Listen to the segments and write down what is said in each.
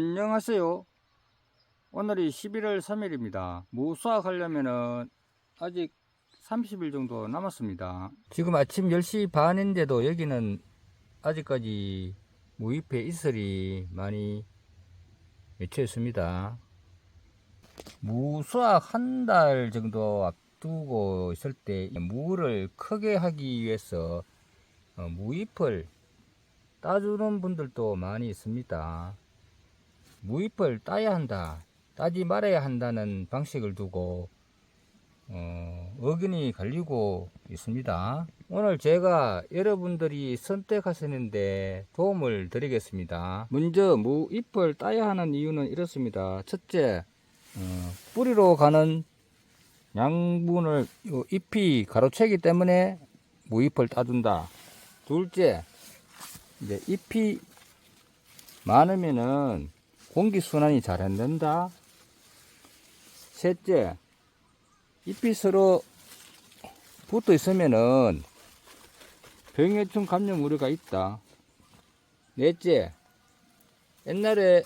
안녕하세요. 오늘이 11월 3일입니다. 무 수확하려면은 아직 30일 정도 남았습니다. 지금 아침 10시 반인데도 여기는 아직까지 무잎에 이슬이 많이 맺혀 있습니다. 무 수확 한달 정도 앞두고 있을 때 무를 크게 하기 위해서 어, 무잎을 따주는 분들도 많이 있습니다. 무잎을 따야 한다, 따지 말아야 한다는 방식을 두고 어, 의견이 갈리고 있습니다. 오늘 제가 여러분들이 선택하시는데 도움을 드리겠습니다. 먼저 무잎을 따야 하는 이유는 이렇습니다. 첫째, 어, 뿌리로 가는 양분을 요 잎이 가로채기 때문에 무잎을 따준다. 둘째, 이제 잎이 많으면은 공기 순환이 잘 안 된다. 셋째, 잎이 서로 붙어 있으면은 병해충 감염 우려가 있다. 넷째, 옛날에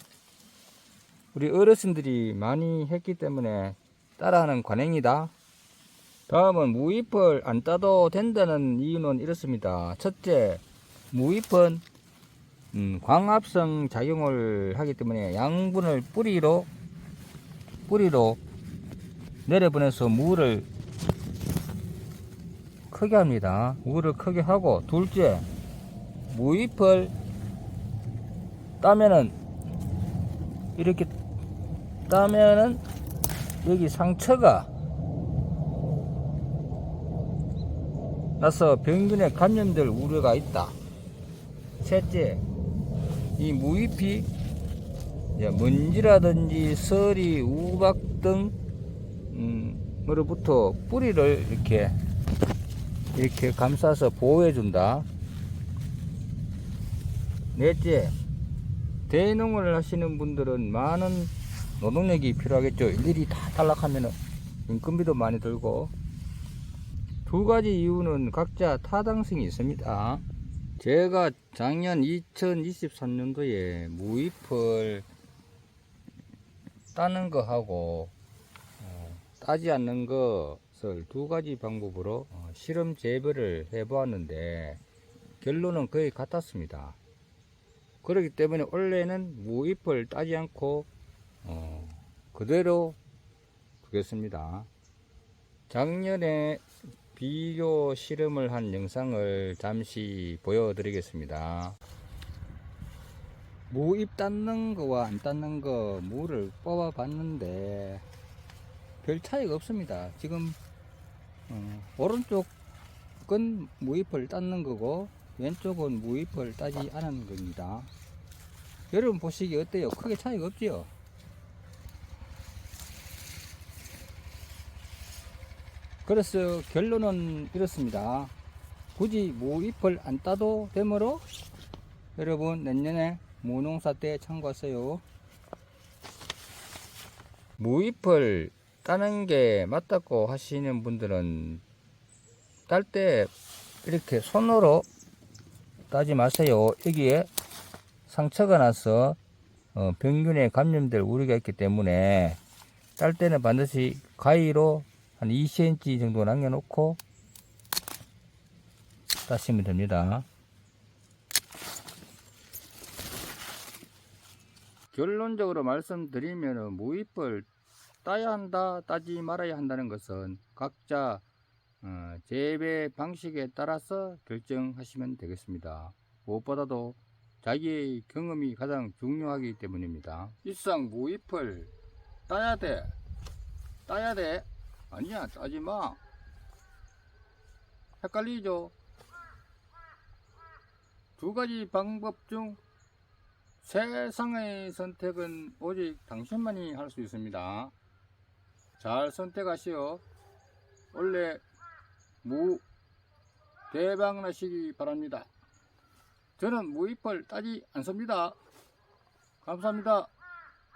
우리 어르신들이 많이 했기 때문에 따라하는 관행이다. 다음은 무잎을 안 따도 된다는 이유는 이렇습니다. 첫째, 무잎은 음, 광합성 작용을 하기 때문에 양분을 뿌리로 뿌리로 내려보내서 무를 크게 합니다. 무를 크게 하고 둘째, 무잎을 따면은 이렇게 따면은 여기 상처가 나서 병균에 감염될 우려가 있다. 셋째, 이 무잎이 먼지라든지 서리, 우박 등 음, 으로부터 뿌리를 이렇게 이렇게 감싸서 보호해 준다. 넷째, 대농을 하시는 분들은 많은 노동력이 필요하겠죠. 일일이 다 탈락하면은 인건비도 많이 들고 두 가지 이유는 각자 타당성이 있습니다. 제가 작년 2023년도에 무잎을 따는 거 하고 어, 따지 않는 것을 두 가지 방법으로 어, 실험 재배를 해 보았는데 결론은 거의 같았습니다. 그렇기 때문에 원래는 무잎을 따지 않고 어, 그대로 두겠습니다. 작년에 비교 실험을 한 영상을 잠시 보여드리겠습니다. 무잎 땄는 거와 안 땄는 거 무를 뽑아 봤는데 별 차이가 없습니다. 지금 어, 오른쪽은 무잎을 땄는 거고 왼쪽은 무잎을 따지 않은 겁니다. 여러분 보시기 어때요? 크게 차이가 없지요? 그래서 결론은 이렇습니다. 굳이 무잎을 안 따도 되므로 여러분 내년에 무농사 때 참고하세요. 무잎을 따는 게 맞다고 하시는 분들은 딸 때 이렇게 손으로 따지 마세요. 여기에 상처가 나서 어, 병균에 감염될 우려가 있기 때문에 딸 때는 반드시 가위로 한 2cm 정도 남겨놓고 따시면 됩니다. 결론적으로 말씀드리면 무잎을 따야 한다, 따지 말아야 한다는 것은 각자 어, 재배 방식에 따라서 결정하시면 되겠습니다. 무엇보다도 자기의 경험이 가장 중요하기 때문입니다. 일상 무잎을 따야 돼. 따야 돼. 아니야, 따지 마. 헷갈리죠? 두 가지 방법 중 세상의 선택은 오직 당신만이 할 수 있습니다. 잘 선택하시오. 원래 무 대박 나시기 바랍니다. 저는 무잎을 따지 않습니다. 감사합니다.